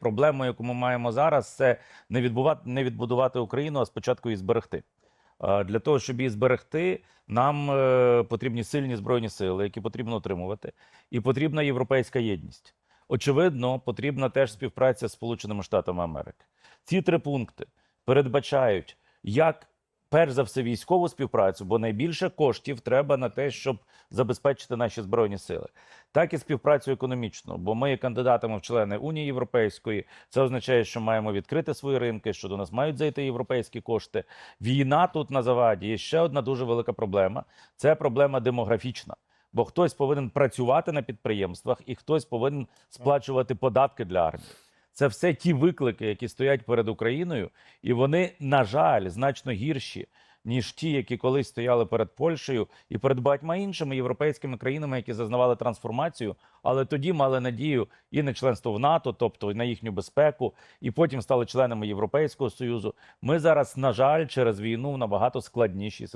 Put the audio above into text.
проблема, яку ми маємо зараз, це не відбувати, не відбудувати Україну, а спочатку її зберегти. Для того, щоб її зберегти, нам е, потрібні сильні збройні сили, які потрібно отримувати, і потрібна європейська єдність. Очевидно, потрібна теж співпраця з Сполученими Штатами Америки. Ці три пункти передбачають як перш за все військову співпрацю, бо найбільше коштів треба на те, щоб забезпечити наші збройні сили, так і співпрацю економічну, бо ми є кандидатами в члени Унії Європейської. Це означає, що маємо відкрити свої ринки, що до нас мають зайти європейські кошти. Війна тут на заваді є ще одна дуже велика проблема. Це проблема демографічна. Бо хтось повинен працювати на підприємствах, і хтось повинен сплачувати податки для армії. Це все ті виклики, які стоять перед Україною, і вони, на жаль, значно гірші, ніж ті, які колись стояли перед Польщею і перед багатьма іншими європейськими країнами, які зазнавали трансформацію, але тоді мали надію і на членство в НАТО, тобто на їхню безпеку, і потім стали членами Європейського союзу. Ми зараз, на жаль, через війну в набагато складнішій ситуації.